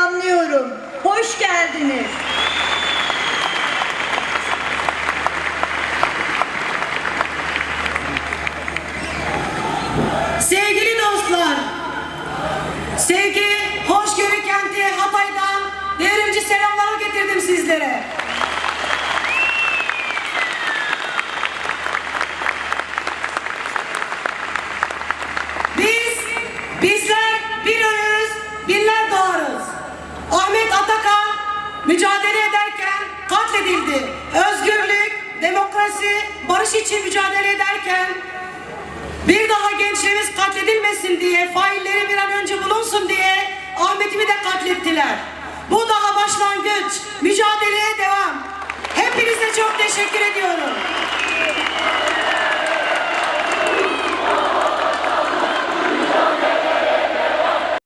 selamlıyorum. Hoş geldiniz. Mücadele ederken katledildi. Özgürlük, demokrasi, barış için mücadele ederken bir daha gençlerimiz katledilmesin diye, failleri bir an önce bulunsun diye Ahmet'imi de katlettiler. Bu daha başlangıç. Mücadeleye devam. Hepinize çok teşekkür ediyorum.